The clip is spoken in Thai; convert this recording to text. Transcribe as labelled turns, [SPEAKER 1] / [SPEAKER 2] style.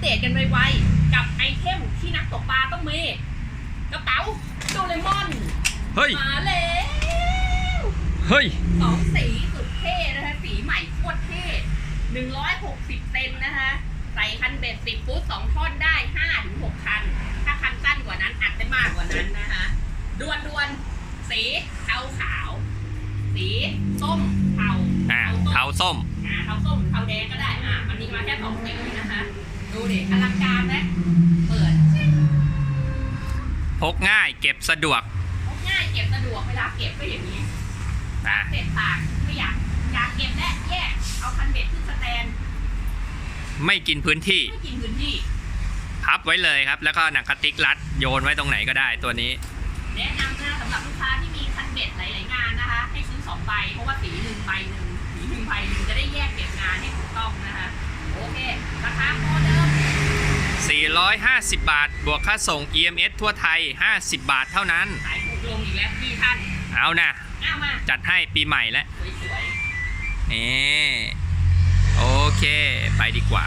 [SPEAKER 1] เดตกันไวๆกับไอเทมที่นักตกปลาต้องมีกระเป๋าโดเรมอน
[SPEAKER 2] เฮ้ย
[SPEAKER 1] มาแล้ว
[SPEAKER 2] เฮ้ย
[SPEAKER 1] สองสีสุดเท่นะคะสีใหม่โคตรเท่หนึ่งร้อยหกสิบเซนนะคะ ใส่คันเบ็ดสิบฟุตสองท่อนได้ห้าถึงหกคัน ถ้าคันสั้นกว่านั้นอาจจะมากกว่านั้นนะคะดวนดวนๆสีเทาขาว สีส้มเทา
[SPEAKER 2] อ่า
[SPEAKER 1] เทาส้ม
[SPEAKER 2] เทาส้ม
[SPEAKER 1] อ่าเทาส้มเทาแดงก็ได้อ่ามันมีมาแค่สองสีนะคะ ดูดิอลังการไหมเปิด
[SPEAKER 2] พกง่ายเก็บสะดวก
[SPEAKER 1] พกง่ายเก็บสะดวกเวลาเก็บก็อย่างนี้
[SPEAKER 2] อ่า
[SPEAKER 1] เสร็จปากไม่อยากอยากเก็บและแยกเอาคันเบ็ดขึ้นสแตน
[SPEAKER 2] ไม่กินพื้นที่
[SPEAKER 1] ไม่กินพื้นที่
[SPEAKER 2] พับไว้เลยครับ แล้วก็หนังกระติกรัดโยนไว้ตรงไหนก็ได้ตัวนี้
[SPEAKER 1] แนะนำนะสำหรับลูกค้าที่มีคันเบ็ดหลาย ๆ งานนะคะ ให้ซื้อสองใบเพราะว่าสีหนึ่งใบหนึ่งสีหนึ่งใบหนึ่งจะได้แยกเก็บงานให้ถูกต้องนะคะ โอเค ราคาโมเดิม
[SPEAKER 2] 450 บาท บวกค่าส่ง EMS ทั่วไทย 50 บาทเท่านั้น
[SPEAKER 1] ขายถูกลงอีกแล้วพี่ท่าน
[SPEAKER 2] เอานะ
[SPEAKER 1] อ้ามา
[SPEAKER 2] จัดให้ปีใหม่แล้ว
[SPEAKER 1] สวย
[SPEAKER 2] เอโอเค ไปดีกว่า